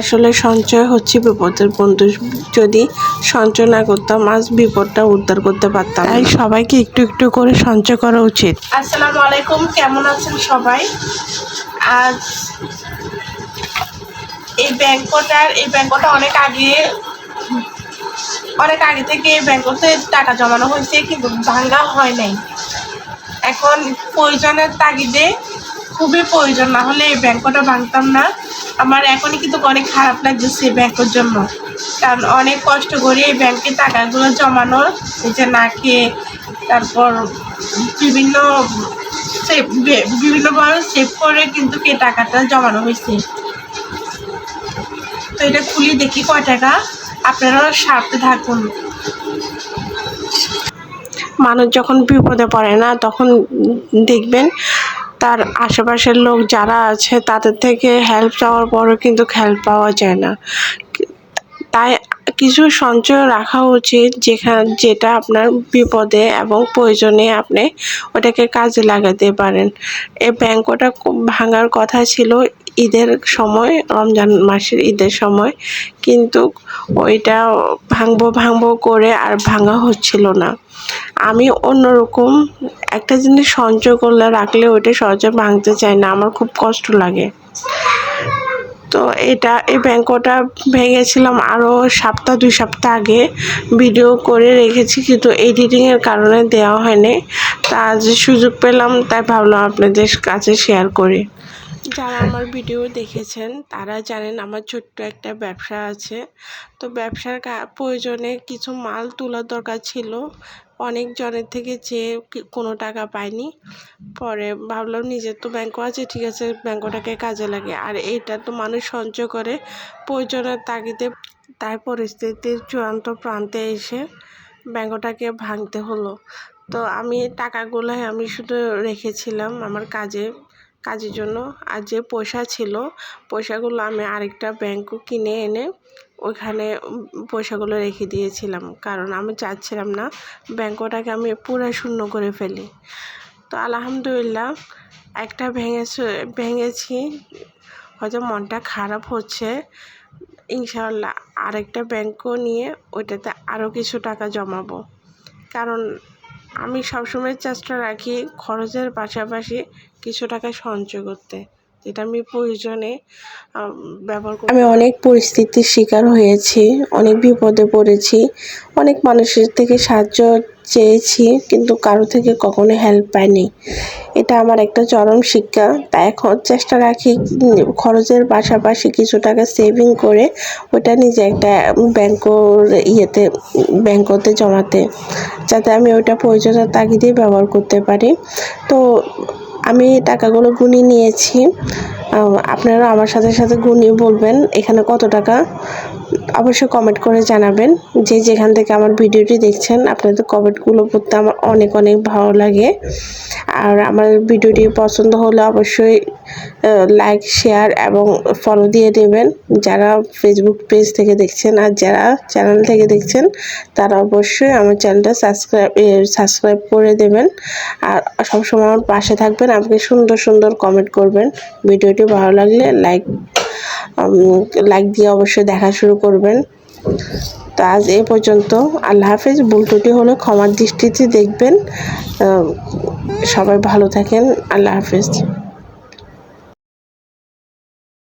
আসলে সঞ্চয় হচ্ছে বিপদের বন্ধু। যদি সঞ্চয় না করতাম আজ বিপদটা উদ্ধার করতে পারতাম তাই সবাইকে একটু একটু করে সঞ্চয় করা উচিত। আসসালামু আলাইকুম কেমন আছেন সবাই? আজ এই ব্যাংকটার এই ব্যাংকটা অনেক আগে অনেক আগে থেকে এই ব্যাংকতে টাকা জমানো হয়েছে কিন্তু ভাঙ্গা হয় নাই। এখন প্রয়োজনের তাগিদে খুবই প্রয়োজন না হলে এই ব্যাংকটা ভাঙতাম না। আমার এখনই কিন্তু অনেক খারাপ লাগতেছে এই ব্যাংকের জন্য। কারণ অনেক কষ্ট করে এই ব্যাংকে টাকাগুলো জমানো যে না খেয়ে, তারপর বিভিন্ন সেভ বিভিন্নভাবে সেভ করে কিন্তু এই টাকাটা জমানো হয়েছে। তো এটা খুলি দেখি কয় টাকা। আপনারাও সারতে থাকুন। মানুষ যখন বিপদে পড়ে না, তখন দেখবেন তার আশেপাশের লোক যারা আছে, তাদের থেকে হেল্প চাওয়ার পরও কিন্তু হেল্প পাওয়া যায় না। তাই কিছু সঞ্চয় রাখা উচিত যেখানে, যেটা আপনার বিপদে এবং প্রয়োজনে আপনি ওটাকে কাজে লাগাতে পারেন। এই ব্যাংকটা ভাঙার কথা ছিল। ঈদের সময়, রমজান মাসের ঈদের সময়, কিন্তু ওইটা ভাঙবো ভাঙবো করে আর ভাঙা হচ্ছিল না। আমি অন্যরকম একটা জিনিস সঞ্চয় করলে, রাখলে ওইটা সহজে ভাঙতে চায় না, আমার খুব কষ্ট লাগে। তো এটা, এই ব্যাংকটা ভেঙেছিলাম আরও সপ্তাহ, দুই সপ্তাহ আগে। ভিডিও করে রেখেছি, কিন্তু এডিটিংয়ের কারণে দেওয়া হয়নি। তা আজ সুযোগ পেলাম, তাই ভাবলাম আপনাদের কাছে শেয়ার করি। যারা আমার ভিডিও দেখেছেন, তারা জানেন আমার ছোট্ট একটা ব্যবসা আছে। তো ব্যবসার প্রয়োজনে কিছু মাল তোলার দরকার ছিল। অনেক জনের থেকে চেয়ে কোনো টাকা পাইনি। পরে ভাবলাম নিজের তো ব্যাংকও আছে, ঠিক আছে ব্যাংকটাকে কাজে লাগে। আর এটা তো মানুষ সঞ্চয় করে। প্রয়োজনের তাগিদে তাই পরিস্থিতির চূড়ান্ত প্রান্তে এসে ব্যাংকটাকে ভাঙতে হলো। তো আমি টাকাগুলো আমি শুধু রেখেছিলাম আমার কাজে। কাজের জন্য। আর যে পয়সা ছিল, পয়সাগুলো আমি আরেকটা ব্যাংকও কিনে এনে ওইখানে পয়সাগুলো রেখে দিয়েছিলাম। কারণ আমি চাচ্ছিলাম না ব্যাংকটাকে আমি পুরো শূন্য করে ফেলি। তো আলহামদুলিল্লাহ একটা ভেঙেছে, ভেঙেছি। হয়তো মনটা খারাপ হচ্ছে। ইনশাআল্লাহ আরেকটা ব্যাংকও নিয়ে ওইটাতে আরও কিছু টাকা জমাবো। কারণ আমি সবসময় চেষ্টা রাখি খরচের পাশাপাশি কিছু টাকা সঞ্চয় করতে। যেটা আমি প্রয়োজনে ব্যবহার করি আমি অনেক পরিস্থিতির শিকার হয়েছি অনেক বিপদে পড়েছি অনেক মানুষের থেকে সাহায্য চেয়েছি কিন্তু কারও থেকে কখনো হেল্প পাইনি। এটা আমার একটা চরম শিক্ষা তাই এখন চেষ্টা রাখি খরচের পাশাপাশি কিছু টাকা সেভিং করে ওটা নিজে একটা ব্যাংকর ইয়েতে ব্যাংকতে জমাতে যাতে আমি ওইটা প্রয়োজনের তাগিদেই ব্যবহার করতে পারি। তো আমি টাকাগুলো গুনিয়ে নিয়েছি। আপনারা আমার সাথে সাথে গুনিয়ে বলবেন এখানে কত টাকা? অবশ্যই কমেন্ট করে জানাবেন যে যেখান থেকে আমার ভিডিওটি দেখছেন, আপনাদের কমেন্টগুলো পড়তে আমার অনেক অনেক ভালো লাগে। আর আমার ভিডিওটি পছন্দ হলে অবশ্যই লাইক শেয়ার এবং ফলো দিয়ে দেবেন। যারা ফেসবুক পেজ থেকে দেখছেন আর যারা চ্যানেল থেকে দেখছেন, তারা অবশ্যই আমার চ্যানেলটা সাবস্ক্রাইব সাবস্ক্রাইব করে দেবেন। আর সবসময় আমার পাশে থাকবেন, আমাকে সুন্দর সুন্দর কমেন্ট করবেন। ভিডিওটি ভালো লাগলে লাইক লাইক দিয়ে অবশ্যই দেখা শুরু করবেন। তো আজ এ পর্যন্ত আল্লাহ হাফেজ। বুলটুটি হলে ক্ষমার দৃষ্টিতে দেখবেন। সবাই ভালো থাকেন। আল্লাহ হাফেজ।